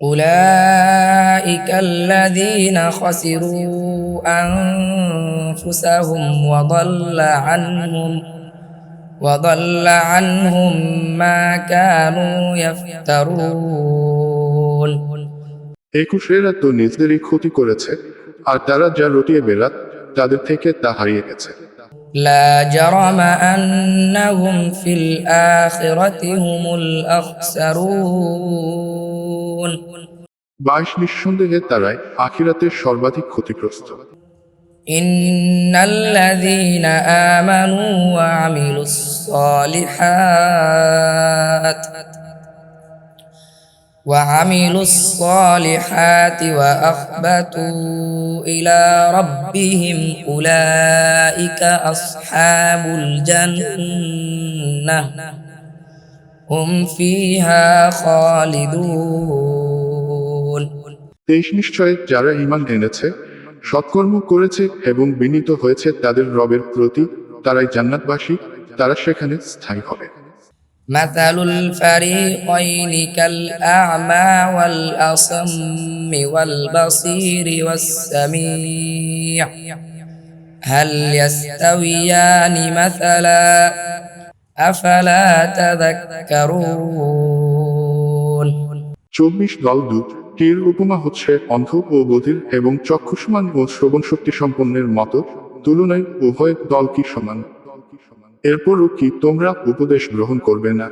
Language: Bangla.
أولئك الذين خسروا أنفسهم وضل عنهم وضل عنهم ما كانوا يفترون একুশেরা তো নিজেদেরই ক্ষতি করেছে আর তারা যা রটিয়ে বেড়াত তাদের থেকে তা হারিয়ে গেছে لا جرم أنهم في الآخرة هم الأخسرون বাইশ নিঃসন্দেহে তারাই আখিরাতের সর্বাধিক ক্ষতিগ্রস্ত إن الذين آمنوا وعملوا الصالحات وعملوا الصالحات وأخبتوا إلى ربهم أولئك أصحاب الجنة هم فيها خالدون তেইশ নিশ্চয় যারা ইমান এনেছে সৎকর্ম করেছে এবং বিনীত হয়েছে তাদের রবের প্রতি তারাই জান্নাতবাসী তারা সেখানে স্থায়ী হবে مثل الفريقين كالأعمى والأصم والبصير والسميع هل يستويان مثلا أفلا تذكرون চব্বিশ দল দূত টির উপমা হচ্ছে অন্ধ ও বধির এবং চক্ষুসমান ও শ্রবণ শক্তি সম্পন্নের মতো। তুলনায় উভয় দল কি সমান? এরপরও কি তোমরা উপদেশ গ্রহণ করবে না?